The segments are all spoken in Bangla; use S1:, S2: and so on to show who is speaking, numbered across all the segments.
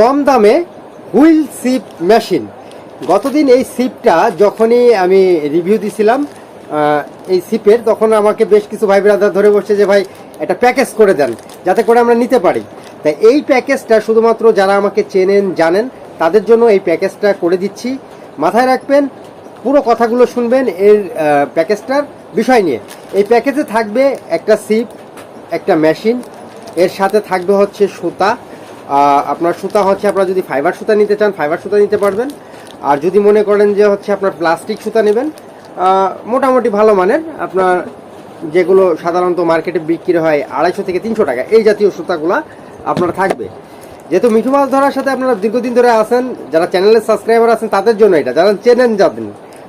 S1: কম দামে হুইল সিপ মেশিন। গতদিন এই সিপটা যখনই আমি রিভিউ দিছিলাম এই সিপের, তখন আমাকে বেশ কিছু ভাই ব্রাদার ধরে বসছে যে, ভাই একটা প্যাকেজ করে দেন, যাতে করে আমরা নিতে পারি। তাই এই প্যাকেজটা শুধুমাত্র যারা আমাকে চেনেন, জানেন, তাদের জন্য এই প্যাকেজটা করে দিচ্ছি। মাথায় রাখবেন, পুরো কথাগুলো শুনবেন এর প্যাকেজটার বিষয় নিয়ে। এই প্যাকেজে থাকবে একটা সিপ, একটা মেশিন, এর সাথে থাকবে হচ্ছে সুতা আপনার সুতা হচ্ছে, আপনারা যদি ফাইবার সুতা নিতে চান ফাইবার সুতা নিতে পারবেন। আর যদি মনে করেন যে হচ্ছে আপনার প্লাস্টিক সুতা নেবেন মোটামুটি ভালো মানের। আপনার যেগুলো সাধারণত মার্কেটে বিক্রি হয় আড়াইশো থেকে তিনশো টাকা, এই জাতীয় সুতাগুলো আপনার থাকবে। যেহেতু মিঠু মাছ ধরার সাথে আপনারা দীর্ঘদিন ধরে আছেন, যারা চ্যানেলের সাবস্ক্রাইবার আছেন, তাদের জন্য এটা। যারা চেনেন যাবেন,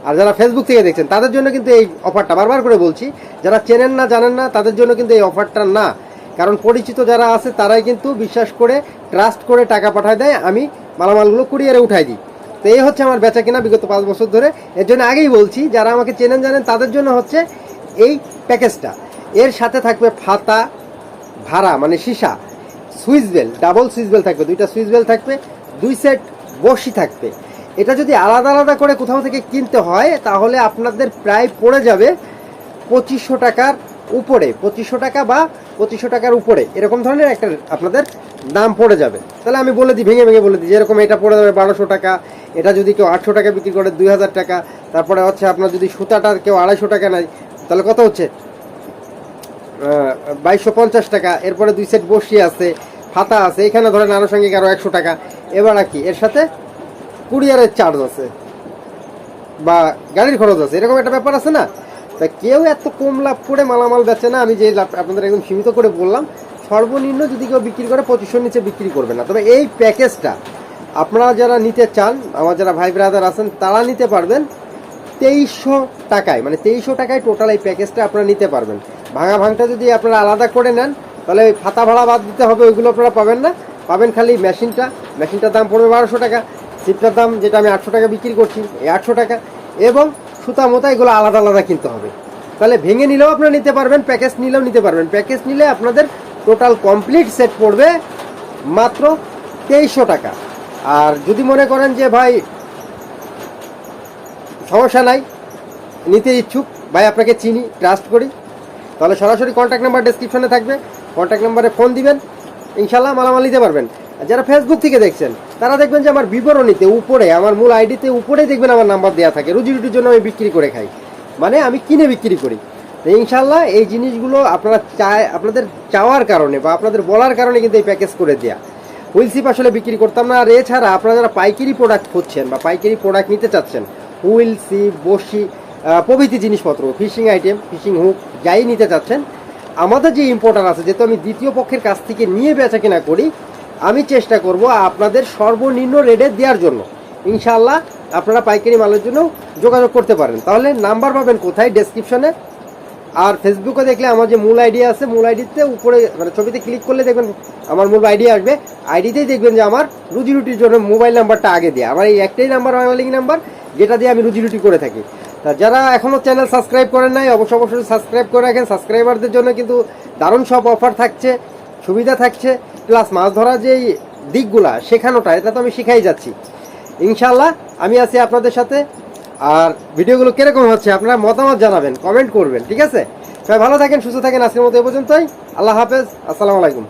S1: আর যারা ফেসবুক থেকে দেখছেন, তাদের জন্য কিন্তু এই অফারটা বারবার করে বলছি, যারা চেনেন না, জানেন না, তাদের জন্য কিন্তু এই অফারটা না। কারণ পরিচিত যারা আছে, তারাই কিন্তু বিশ্বাস করে ট্রাস্ট করে টাকা পাঠায় দেয়, আমি মালামালগুলো কুরিয়ারে উঠাই দিই। তো এই হচ্ছে আমার বেচা কিনা বিগত পাঁচ বছর ধরে। এর জন্য আগেই বলছি, যারা আমাকে চেনেন জানেন, তাদের জন্য হচ্ছে এই প্যাকেজটা। এর সাথে থাকবে ফাতা, ভাড়া মানে সীসা, switch bell, double switch bell থাকবে, দুইটা সুইচ বেল থাকবে, দুই সেট বসি থাকবে। এটা যদি আলাদা আলাদা করে কোথাও থেকে কিনতে হয়, তাহলে আপনাদের প্রায় পড়ে যাবে পঁচিশশো টাকার উপরে, পঁচিশশো টাকা বা পঁচিশশো টাকার উপরে, এরকম ধরনের একটা আপনাদের দাম পড়ে যাবে। তাহলে আমি বলে দিই, ভেঙে ভেঙে বলে দিই, যেরকম এটা পড়ে যাবে বারোশো টাকা, এটা যদি কেউ আটশো টাকা বিক্রি করে, দুই হাজার টাকা, তারপরে হচ্ছে আপনার যদি সুতাটা কেউ আড়াইশো টাকা নেয়, তাহলে কত হচ্ছে? বাইশশো পঞ্চাশ টাকা, এরপরে দুই সেট বসি আছে, ফাতা আছে, এখানে ধরেন আনুষঙ্গিক আরও একশো টাকা। এবার আর কি, এর সাথে কুরিয়ারের চার্জ আছে, বা গাড়ির খরচ আছে, এরকম একটা ব্যাপার আছে না? তা কেউ এত কম লাভ করে মালামাল বেচে না, আমি যে লাভ আপনাদের একদম সীমিত করে বললাম, সর্বনিম্ন যদি কেউ বিক্রি করে পঁচিশশোর নিচে বিক্রি করবে না। তবে এই প্যাকেজটা আপনারা যারা নিতে চান, আমার যারা ভাই ব্রাদার আছেন, তারা নিতে পারবেন তেইশশো টাকায় মানে তেইশশো টাকায় টোটাল এই প্যাকেজটা আপনারা নিতে পারবেন। ভাঙা ভাঙটা যদি আপনারা আলাদা করে নেন, তাহলে ফাতা ভাড়া বাদ দিতে হবে, ওইগুলো আপনারা পাবেন না। পাবেন খালি মেশিনটা, মেশিনটার দাম পড়বে বারোশো টাকা, সিটটার দাম যেটা আমি আটশো টাকা বিক্রি করছি, এই আটশো টাকা। এবং সুতা মোতা এগুলো আলাদা আলাদা কিনতে হবে। তাহলে ভেঙে নিলেও আপনারা নিতে পারবেন, প্যাকেজ নিলেও নিতে পারবেন। প্যাকেজ নিলে আপনাদের টোটাল কমপ্লিট সেট পড়বে মাত্র তেইশশো টাকা। আর যদি মনে করেন যে ভাই সমস্যা নাই, নিতে ইচ্ছুক, ভাই আপনাকে চিনি ট্রাস্ট করি, তাহলে সরাসরি কন্ট্যাক্ট নাম্বার ডেসক্রিপশনে থাকবে। কন্ট্যাক্ট নাম্বারে ফোন দিবেন ইনশাল্লাহ মালামাল নিতে পারবেন। যারা ফেসবুক থেকে দেখছেন, তারা দেখবেন যে আমার বিবরণীতে উপরে, আমার মূল আইডিতে উপরেই দেখবেন আমার নাম্বার দেওয়া থাকে। রুজি রুটির জন্য আমি বিক্রি করে খাই। মানে আমি কিনে বিক্রি করি। ইনশাল্লাহ এই জিনিসগুলো আপনারা চায় আপনাদের চাওয়ার কারণে বা আপনাদের বলার কারণে কিন্তু এই প্যাকেজ করে দেয়া। হুইলসিপ আসলে বিক্রি করতাম না। আর এছাড়া আপনারা যারা পাইকারি প্রোডাক্ট খুঁজছেন বা পাইকারি প্রোডাক্ট নিতে চাচ্ছেন হুইল সিপ বসি প্রভৃতি জিনিসপত্র ফিশিং আইটেম ফিশিং হুক যাই নিতে চাচ্ছেন, আমাদের যে ইম্পোর্টার আছে, যেহেতু আমি দ্বিতীয় পক্ষের কাছ থেকে নিয়ে বেচা কেনা করি আমি চেষ্টা করব আপনাদের সর্বনিম্ন রেটে দেওয়ার জন্য। ইনশাল্লাহ আপনারা পাইকারি মালের জন্য যোগাযোগ করতে পারেন। তাহলে নাম্বার পাবেন কোথায়? ডেসক্রিপশনে আর ফেসবুকে দেখলে আমার যে মূল আইডি আছে, মূল আইডিতে উপরে মানে ছবিতে ক্লিক করলে দেখবেন আমার মূল আইডি আসবে। আইডিতেই দেখবেন যে আমার রুজি রুটির জন্য মোবাইল নাম্বারটা আগে দেওয়া আমার এই একটাই নাম্বার বাংলালিং নাম্বার যেটা দিয়ে আমি রুজি রুটি করে থাকি। তা যারা এখনও চ্যানেল সাবস্ক্রাইব করেন নাই অবশ্য অবশ্যই সাবস্ক্রাইব করে রাখেন। সাবস্ক্রাইবারদের জন্য কিন্তু দারুণ সব অফার থাকছে। সুবিধা থাকছে প্লাস মাছ ধরার যেই দিকগুলা শেখানোটা, এটা তো আমি শিখাই যাচ্ছি। ইনশাল্লাহ আমি আছি আপনাদের সাথে। আর ভিডিওগুলো কীরকম হচ্ছে, আপনারা মতামত জানাবেন কমেন্ট করবেন, ঠিক আছে? সবাই ভালো থাকেন, সুস্থ থাকেন, আজকের মতো এ পর্যন্তই। আল্লাহ হাফেজ, আসসালামু আলাইকুম।